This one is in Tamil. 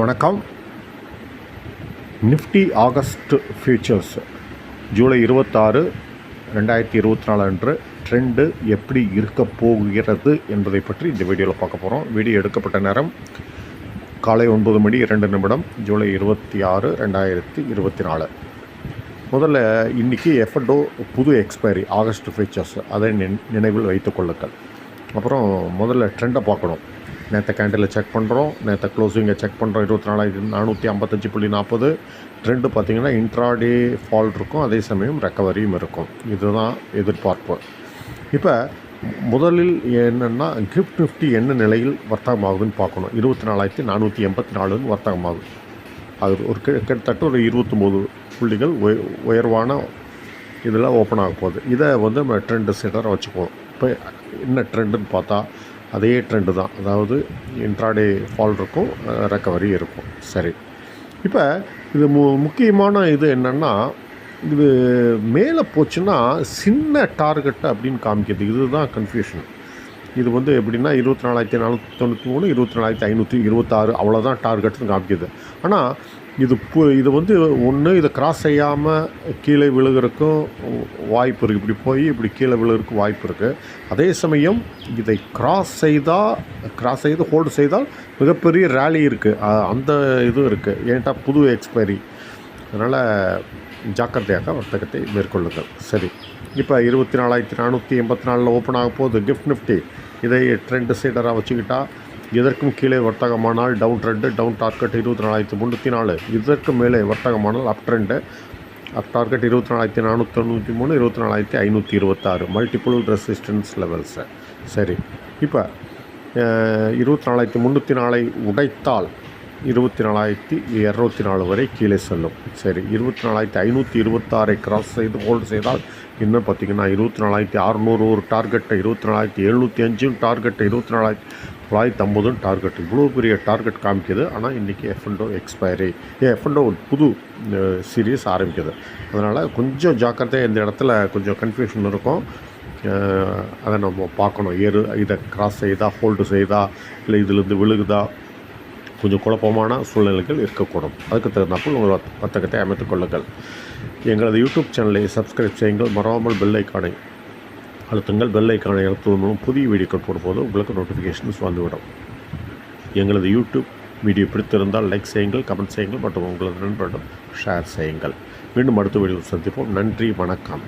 வணக்கம். Nifty August features. ஜூலை இருபத்தாறு ரெண்டாயிரத்தி இருபத்தி நாலு அன்று ட்ரெண்டு எப்படி இருக்க போகிறது என்பதை பற்றி இந்த வீடியோவில் பார்க்க போகிறோம் வீடியோ எடுக்கப்பட்ட நேரம் காலை ஒன்பது மணி இரண்டு நிமிடம் ஜூலை இருபத்தி ஆறு ரெண்டாயிரத்தி இருபத்தி நாலு. முதல்ல இன்றைக்கி எஃப்என்டோ புது எக்ஸ்பைரி ஆகஸ்ட் ஃபியூச்சர்ஸ். அதை நினைவில் வைத்துக்கொள்ளுங்கள் அப்புறம் முதல்ல ட்ரெண்டை பார்க்கணும். நேற்று கேண்டிலில் செக் பண்ணுறோம் நேற்று க்ளோசிங்கை செக் பண்ணுறோம் இருபத்தி நாலாயிரத்தி நானூற்றி ஐம்பத்தஞ்சு புள்ளி நாற்பது ட்ரெண்டு பார்த்திங்கன்னா இன்ட்ராடே ஃபால் இருக்கும். அதே சமயம் ரெக்கவரியும் இருக்கும். இதுதான் எதிர்பார்ப்பு. இப்போ முதலில் என்னென்னா கிஃப்ட் நிஃப்டி என்ன நிலையில் வர்த்தகமாகுதுன்னு பார்க்கணும். இருபத்தி நாலாயிரத்தி நானூற்றி எண்பத்தி நாலுன்னு வர்த்தகமாகும் அது ஒரு கிட்டத்தட்ட ஒரு இருபத்தொம்போது புள்ளிகள் உய உயர்வான இதில் ஓப்பன் ஆக போகுது. இதை வந்து நம்ம ட்ரெண்டு செட்டரை வச்சுக்குவோம் இப்போ என்ன ட்ரெண்டுன்னு பார்த்தா அதே ட்ரெண்டு தான். அதாவது இன்ட்ராடே ஃபால் இருக்கும் ரெக்கவரி இருக்கும். சரி. இப்போ இது மு முக்கியமான இது என்னென்னா இது மேலே போச்சுன்னா சின்ன டார்கெட் அப்படின்னு காமிக்குது இதுதான் கன்ஃபியூஷன் இது வந்து எப்படின்னா இருபத்தி நாலாயிரத்தி நானூற்றி தொண்ணூற்றி மூணு இருபத்தி நாலாயிரத்தி ஐநூற்றி இருபத்தாறு அவ்வளோதான் டார்கெட்னு காமிக்குது. ஆனால் இது பு இது வந்து ஒன்று இதை கிராஸ் செய்யாமல் கீழே விழுகிறதுக்கும் வாய்ப்பு இருக்குது இப்படி போய் இப்படி கீழே விழுகிறதுக்கு வாய்ப்பு இருக்குது அதே சமயம் இதை கிராஸ் செய்தால் கிராஸ் செய்து ஹோல்டு செய்தால் மிகப்பெரிய ரேலி இருக்குது அந்த இதுவும் இருக்குது ஏன்ட்டா புது எக்ஸ்பைரி அதனால் ஜாக்கிரதையாக வர்த்தகத்தை மேற்கொள்ளுங்கள். சரி. இப்போ இருபத்தி நாலாயிரத்தி நானூற்றி எண்பத்தி நாலில் ஓப்பன் ஆக போகுது. கிஃப்ட் நிஃப்டி இதை ட்ரெண்ட் சைடராக வச்சுக்கிட்டா இதற்கும் கீழே வர்த்தகமானால் டவுன் ட்ரெண்டு டவுன் டார்கெட் இருபத்தி நாலாயிரத்தி முந்நூற்றி நாலு. இதற்கு மேலே வர்த்தகமானால் அப் ட்ரெண்டு அப் டார்கெட் இருபத்தி நாலாயிரத்தி நானூற்றி தொண்ணூற்றி மூணு இருபத்தி நாலாயிரத்தி ஐநூற்றி இருபத்தாறு. மல்டிபிள் ரெசிஸ்டன்ஸ் லெவல்ஸு சரி. இப்போ இருபத்தி நாலாயிரத்தி முந்நூற்றி நாலை உடைத்தால் இருபத்தி நாலாயிரத்தி இரநூத்தி நாலு வரை கீழே செல்லும். சரி இருபத்தி நாலாயிரத்தி ஐநூற்றி இருபத்தாறை கிராஸ் செய்து ஹோல்டு செய்தால் இன்னும் பார்த்தீங்கன்னா இருபத்தி நாலாயிரத்தி அறநூறு ஒரு டார்கெட்டை இருபத்தி நாலாயிரத்தி எழுநூற்றி அஞ்சும் டார்கெட்டை இருபத்தி நாலாயிரத்தி தொள்ளாயிரத்தி ஐம்பதும் டார்கெட் இவ்வளோ பெரிய டார்கெட் காமிக்குது. ஆனால் இன்றைக்கி எஃப்என்டோ எக்ஸ்பைரி எஃப்என்டோ ஒரு புது சீரியஸ் ஆரம்பிக்குது. அதனால் கொஞ்சம் ஜாக்கிரதையாக இந்த இடத்துல கொஞ்சம் கன்ஃபியூஷன் இருக்கும். அதை நம்ம பார்க்கணும். ஏறு இதை கிராஸ் செய்தா ஹோல்டு செய்தா இல்லை இதிலேருந்து விழுகுதா கொஞ்சம் குழப்பமான சூழ்நிலைகள் இருக்கக்கூடும். அதுக்கு தகுந்தாப்பில் உங்கள் வர்த்தகத்தை அமைத்துக் கொள்ளுங்கள். எங்களது யூடியூப் சேனலை சப்ஸ்கிரைப் செய்யுங்கள். மறவாமல் பெல் ஐக்கானை அழுத்துங்கள். பெல் ஐக்கானை அழுத்துவதன் மூலம் புதிய வீடியோக்கள் போடும்போது உங்களுக்கு நோட்டிஃபிகேஷன்ஸ் வந்துவிடும். எங்களது யூடியூப் வீடியோ பிடித்திருந்தால் லைக் செய்யுங்கள் கமெண்ட் செய்யுங்கள் மற்றும் உங்களது நண்பரிடம் ஷேர் செய்யுங்கள். மீண்டும் அடுத்த வீடியோவில் சந்திப்போம். நன்றி வணக்கம்.